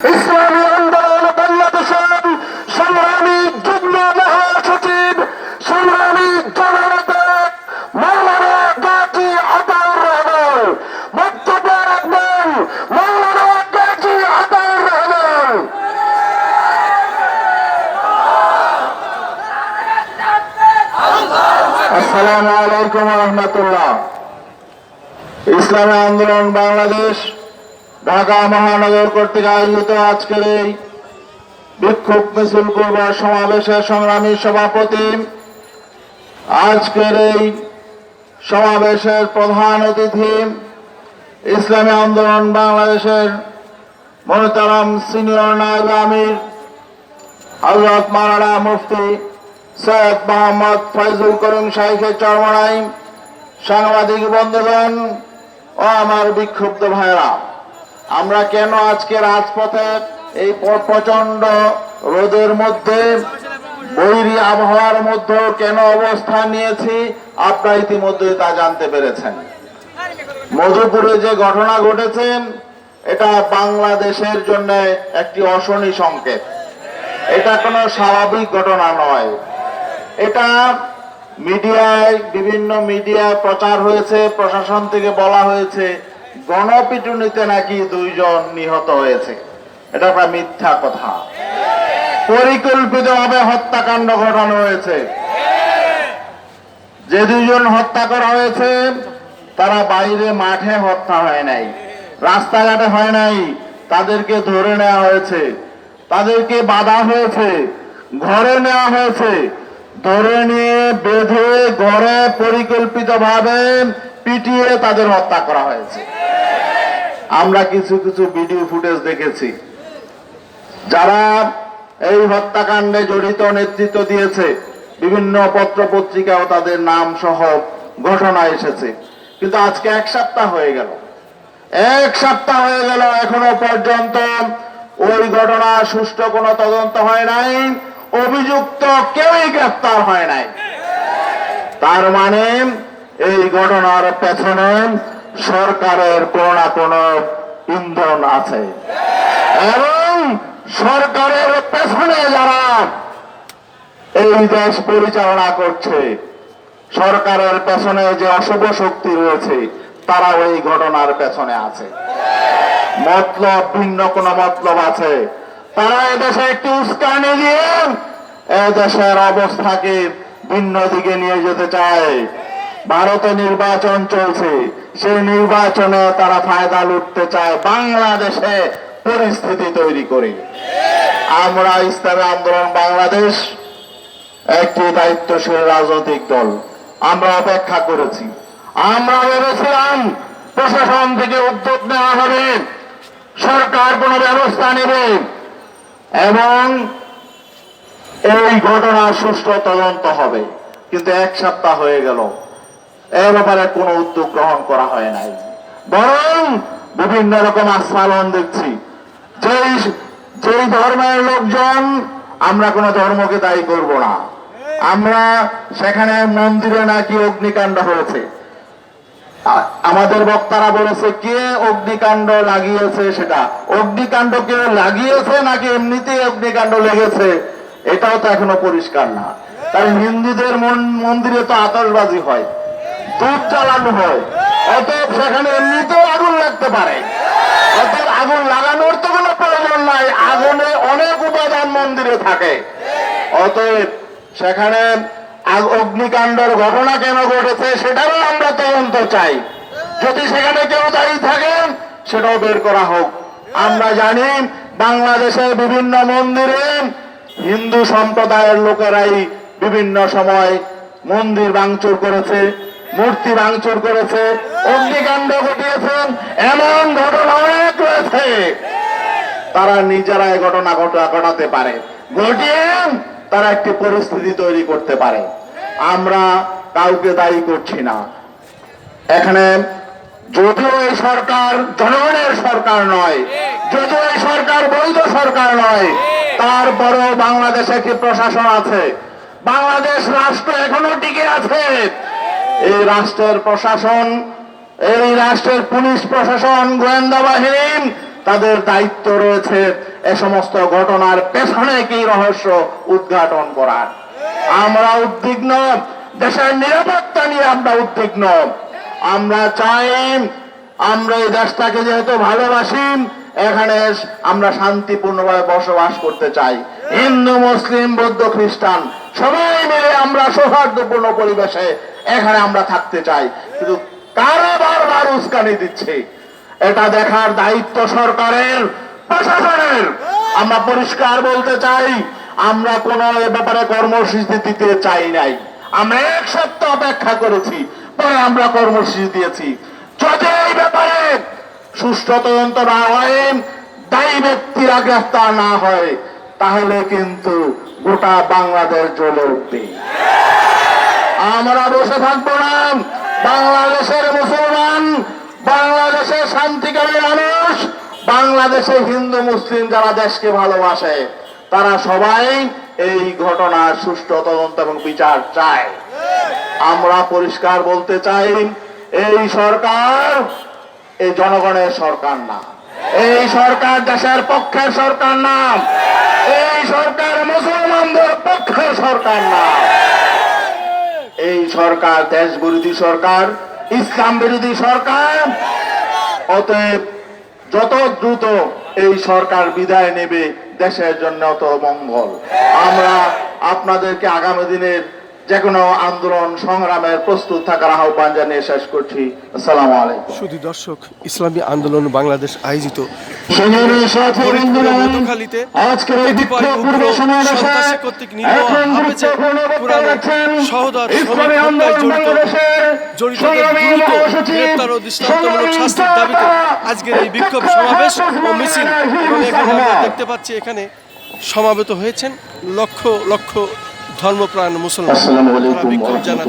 ইসলামী আন্দোলন বাংলাদেশের সংগ্রামী যুগ্ম মহাসচিব সংগ্রামী জননেতা মৌলানা গাজী আতাউর রহমান বক্তব্য রাখবেন মৌলানা গাজী আতাউর রহমান আসসালামু আলাইকুম রহমতুল্লাহ ইসলামী আন্দোলন বাংলাদেশ ঢাকা মহানগর কর্তৃক আয়োজিত আজকের এই বিক্ষোভ মিছিল করবার সমাবেশের সংগ্রামী সভাপতি আজকের এই সমাবেশের প্রধান অতিথি ইসলামী আন্দোলন বাংলাদেশের মনোতারাম সিনিয়র নায়ব আমির হজরত মারানা মুফতি সৈয়দ মোহাম্মদ ফয়জুল করিম শাইখের চরমনাই সাংবাদিক বন্ধুগণ ও আমার বিক্ষুব্ধ ভাইরা আমরা কেন আজকে রাজপথে এই প্রচণ্ড রোদের মধ্যে, বৈরী আবহাওয়ার মধ্যে কেন অবস্থান নিয়েছি, আপনারা ইতিমধ্যে তা জানতে পেরেছেন। মধুপুরে যে ঘটনা ঘটেছে এটা বাংলাদেশের জন্য একটি অশনি সংকেত। এটা কোনো স্বাভাবিক ঘটনা নয়। এটা মিডিয়ায়, বিভিন্ন মিডিয়ায় প্রচার হয়েছে, প্রশাসন থেকে বলা হয়েছে গণপিটুনিতে নাকি দুইজন নিহত হয়েছে। এটা একটা মিথ্যা কথা। পরিকল্পিতভাবে হত্যাকাণ্ড ঘটানো হয়েছে। যে দুইজন হত্যা করা হয়েছে, তারা বাইরে মাঠে হত্যা হয় নাই, রাস্তাঘাটে হয় নাই, তাদেরকে ধরে নেওয়া হয়েছে। তাদেরকে বাধা হয়েছে, ঘরে নেওয়া হয়েছে। ধরে নিয়ে বেঁধে ঘরে পরিকল্পিতভাবে পিটিয়ে তাদের হত্যা করা হয়েছে। আমরা কিছু কিছু ভিডিও ফুটেজ দেখেছি। যারা এই হত্যাকাণ্ডে জড়িত নেতৃত্ব দিয়েছে, বিভিন্ন পত্র পত্রিকাও তাদের নাম সহ ঘটনা এসেছে। কিন্তু আজকে এক সপ্তাহ হয়ে গেল। এক সপ্তাহ হয়ে গেল এখনও পর্যন্ত ওই ঘটনা সুষ্ঠু কোনো তদন্ত হয় নাই। অভিযুক্ত কেউই গ্রেফতার হয় নাই। তার মানে এই ঘটনার পেছনে সরকারের কোনো না কোনো ইন্ধন আছে। এবং সরকারের পেছনে যারা এই দেশ পরিচালনা করছে, সরকারের পেছনে যে অশুভ শক্তি রয়েছে তারা ওই ঘটনার পেছনে আছে। মতলব ভিন্ন কোন মতলব আছে। তারা এদেশে একটি উস্কানি দিয়ে এদেশের অবস্থাকে ভিন্ন দিকে নিয়ে যেতে চায়। ভারতে নির্বাচন চলছে। সেই নির্বাচনে তারা ফায়দা লুটতে চায় বাংলাদেশে পরিস্থিতি তৈরি করে। আমরা ইসলামী আন্দোলন বাংলাদেশ একটি দায়িত্বশীল রাজনৈতিক দল। আমরা অপেক্ষা করেছি। আমরা ভেবেছিলাম প্রশাসন থেকে উদ্যোগ নেওয়া হবে। সরকার কোনো ব্যবস্থা নেবে। এবং এই ঘটনার সুষ্ঠু তদন্ত হবে। কিন্তু এক সপ্তাহ হয়ে গেল। এ ব্যাপারে কোনো উদ্যোগ গ্রহণ করা হয় নাই। বরং বিভিন্ন রকম আস্ফালন দেখছি। যেই যেই ধর্মের লোকজন, আমরা কোনো ধর্মকে দায়ী করব না। আমরা সেখানে মন্দিরে নাকি অগ্নিকাণ্ড হয়েছে। আমাদের বক্তারা বলেছে, কে অগ্নিকাণ্ড লাগিয়েছে সেটা? অগ্নিকাণ্ড কেউ লাগিয়েছে নাকি এমনিতেই অগ্নিকাণ্ড লেগেছে? এটাও তো এখনও পরিষ্কার না। তাই হিন্দুদের মন- মন্দিরে তো আতশবাজি হয় দুধ জ্বালানো হয়। অতএব সেখানে এমনিতেও আগুন লাগতে পারে। অতএব আগুন লাগানোর তো কোনো প্রয়োজন নাই, আগুনে অনেক উপাদান মন্দিরে থাকে। অতএব সেখানে অগ্নিকাণ্ডের ঘটনা কেন ঘটেছে সেটারও আমরা তদন্ত চাই। যদি সেখানে কেউ দায়ী থাকেন, সেটাও বের করা হোক। আমরা জানি বাংলাদেশের বিভিন্ন মন্দিরে হিন্দু সম্প্রদায়ের লোকেরাই বিভিন্ন সময় মন্দির ভাঙচুর করেছে, মূর্তি ভাঙচুর করেছে, অগ্নিকাণ্ড ঘটিয়েছেন এমন ঘটনা অনেক রয়েছে। তারা নিজেরাই ঘটনা ঘটা- ঘটাতে পারে। ঘটিয়ে তারা একটি পরিস্থিতি তৈরি করতে পারে। আমরা কাউকে দায়ী করছি না। এখানে যদিও এই সরকার জনগণের সরকার নয়, যদিও এই সরকার বৈধ সরকার নয় তারপরেও বাংলাদেশে একটি প্রশাসন আছে। বাংলাদেশ রাষ্ট্র এখনও টিকে আছে। এই রাষ্ট্রের প্রশাসন, এই রাষ্ট্রের পুলিশ প্রশাসন, গোয়েন্দা বাহিনী তাদের দায়িত্ব রয়েছে এ সমস্ত ঘটনার পেছনে কি রহস্য উদ্ঘাটন করার। আমরা উদ্বিগ্ন, দেশের নিরাপত্তা নিয়ে আমরা উদ্বিগ্ন। আমরা চাই, আমরা এই দেশটাকে যেহেতু ভালোবাসি, এখানে আমরা শান্তিপূর্ণভাবে বসবাস করতে চাই। হিন্দু, মুসলিম, বৌদ্ধ, খ্রিস্টান, সবাই মিলে আমরা সৌহার্দ্যপূর্ণ পরিবেশে এখানে আমরা থাকতে চাই। কিন্তু কারা বারবার উস্কানি দিচ্ছে? এটা দেখার দায়িত্ব সরকারের, প্রশাসনের। আমরা পরিষ্কার বলতে চাই, আমরা কোন ব্যাপারে কর্মসূচি দিতে চাই নাই। আমরা এক সপ্তাহ অপেক্ষা করেছি, পরে আমরা কর্মসূচি দিয়েছি। যদি এই ব্যাপারে সুষ্ঠু তদন্ত না হয়, দায়ী ব্যক্তিরা গ্রেফতার না হয়, তাহলে কিন্তু গোটা বাংলাদেশ জ্বলে উঠবে। আমরা বসে থাকব না। বাংলাদেশের মুসলমান বাংলাদেশের শান্তিকামী মানুষ বাংলাদেশের হিন্দু, মুসলিম যারা দেশকে ভালোবাসে, তারা সবাই এই ঘটনার সুষ্ঠু তদন্ত এবং বিচার চায়। আমরা পরিষ্কার বলতে চাই, এই সরকার এই জনগণের সরকার না। এই সরকার দেশের পক্ষের সরকার না। এই সরকার মুসলমানদের পক্ষের সরকার না। এই সরকার দেশ বিরোধী সরকার ইসলাম বিরোধী সরকার, অতএব যত দ্রুত এই সরকার বিদায় নেবে, দেশের জন্য অত মঙ্গল। আমরা আপনাদেরকে আগামী দিনের যে কোনো আন্দোলন সংগ্রামের প্রস্তুত থাকার আহ্বান জানিয়ে শেষ করছি। আসসালামু আলাইকুম। শুধু দর্শক ইসলামী আন্দোলন বাংলাদেশ আয়োজিত। আজকের এই বিক্ষোভ সমাবেশ ও মিছিল। দেখতে পাচ্ছি এখানে সমাবেত হয়েছেন লক্ষ লক্ষ ধর্মপ্রাণ মুসলমান। আসসালামু তারা আলাইকুম বিক্ষোভ ওয়া জানাতে